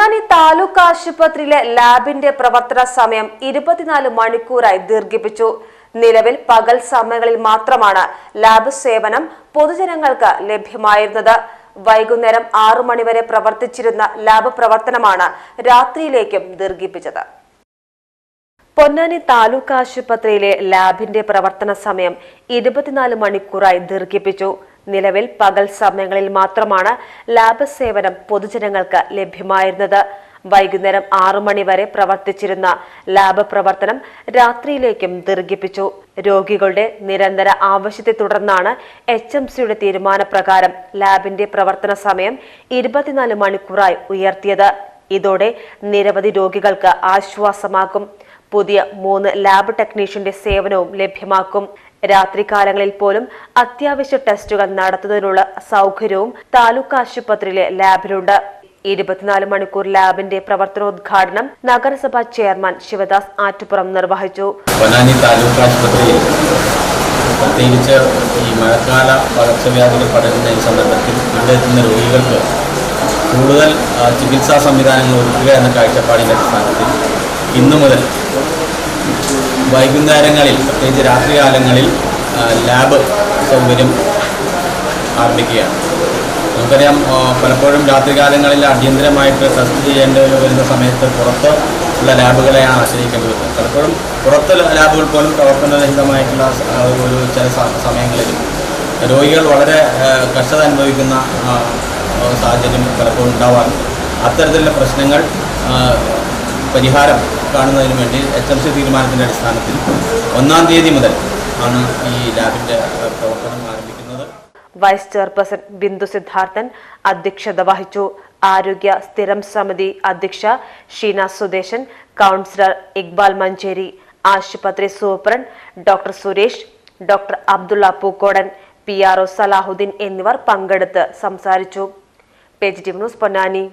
പൊന്നാനി താലൂക്ക് ആശുപത്രിയിലെ ലാബിന്റെ പ്രവർത്തന സമയം ഇരുപത്തിനാല് മണിക്കൂറായി ദീർഘിപ്പിച്ചു. നിലവിൽ പകൽ സമയങ്ങളിൽ മാത്രമാണ് ലാബ് സേവനം പൊതുജനങ്ങൾക്ക് ലഭ്യമായിരുന്നത്. വൈകുന്നേരം ആറു മണിവരെ പ്രവർത്തിച്ചിരുന്ന ലാബ് പ്രവർത്തനമാണ് രാത്രിയിലേക്കും ദീർഘിപ്പിച്ചത്. പൊന്നാനി താലൂക്ക് ആശുപത്രിയിലെ ലാബിന്റെ പ്രവർത്തന സമയം ഇരുപത്തിനാല് മണിക്കൂറായി ദീർഘിപ്പിച്ചു. നിലവിൽ പകൽ സമയങ്ങളിൽ മാത്രമാണ് ലാബ് സേവനം പൊതുജനങ്ങൾക്ക് ലഭ്യമായിരുന്നത്. വൈകുന്നേരം ആറു മണിവരെ പ്രവർത്തിച്ചിരുന്ന ലാബ് പ്രവർത്തനം രാത്രിയിലേക്കും ദീർഘിപ്പിച്ചു. രോഗികളുടെ നിരന്തര ആവശ്യത്തെ തുടർന്നാണ് എച്ച് എം സിയുടെ തീരുമാനപ്രകാരം ലാബിന്റെ പ്രവർത്തന സമയം ഇരുപത്തിനാല് മണിക്കൂറായി ഉയർത്തിയത്. ഇതോടെ നിരവധി രോഗികൾക്ക് ആശ്വാസമാകും. പുതിയ മൂന്ന് ലാബ് ടെക്നീഷ്യന്റെ സേവനവും ലഭ്യമാക്കും. രാത്രികാലങ്ങളിൽ പോലും അത്യാവശ്യ ടെസ്റ്റുകൾ നടത്തുന്നതിനുള്ള സൗകര്യവും താലൂക്ക് ആശുപത്രിയിലെ ലാബിലുണ്ട്. ഇരുപത്തിനാല് മണിക്കൂർ ലാബിന്റെ പ്രവർത്തനോദ്ഘാടനം നഗരസഭാ ചെയർമാൻ ശിവദാസ് ആറ്റുപുറം നിർവഹിച്ചു. പൊന്നാനി താലൂക്ക് ആശുപത്രിയിൽ പ്രത്യേകിച്ച് ഈ മഴക്കാല പകർച്ചവ്യാധികൾ പടരുന്ന ഈ സന്ദർഭത്തിൽ ഇവിടെ എത്തുന്ന രോഗികൾക്ക് കൂടുതൽ ചികിത്സാ സംവിധാനങ്ങൾ ഒരുക്കുക എന്ന കാഴ്ചപ്പാടിന്റെ അടിസ്ഥാനത്തിൽ ഇന്നു മുതൽ വൈകുന്നേരങ്ങളിൽ പ്രത്യേകിച്ച് രാത്രികാലങ്ങളിൽ ലാബ് സൗകര്യം ആരംഭിക്കുകയാണ്. നമുക്കറിയാം പലപ്പോഴും രാത്രികാലങ്ങളിൽ അടിയന്തരമായിട്ട് ടെസ്റ്റ് ചെയ്യേണ്ടി വരുന്ന സമയത്ത് പുറത്ത് ഉള്ള ലാബുകളെയാണ് ആശ്രയിക്കേണ്ടി വരുന്നത് പലപ്പോഴും പുറത്ത് ലാബുകൾ പോലും പ്രവർത്തനരഹിതമായിട്ടുള്ള ഒരു ചില സമയങ്ങളിൽ രോഗികൾ വളരെ കഷ്ടത അനുഭവിക്കുന്ന സാഹചര്യം പലപ്പോഴും ഉണ്ടാവാറുണ്ട്. അത്തരത്തിലുള്ള പ്രശ്നങ്ങൾ പരിഹാരം കാണുന്നതിന് വേണ്ടി എച്ച് എം സി തീരുമാനത്തിന്റെ അടിസ്ഥാനത്തിൽ ഒന്നാം തീയതി മുതൽ ആണ് ഈ ലാബിന്റെ പ്രവർത്തനം ആരംഭിക്കുന്നത്. വൈസ് ചെയർപേഴ്സൺ ബിന്ദു സിദ്ധാർത്ഥൻ അധ്യക്ഷത വഹിച്ചു. ആരോഗ്യ സ്ഥിരം സമിതി അധ്യക്ഷ ഷീന സുദേശൻ കൗൺസിലർ ഇക്ബാൽ മഞ്ചേരി ആശുപത്രി superintendent doctor Suresh doctor Abdulla Pookkodan P R O Salahuddin എന്നിവർ പങ്കെടുത്ത് സംസാരിച്ചു. Page T news Ponnani.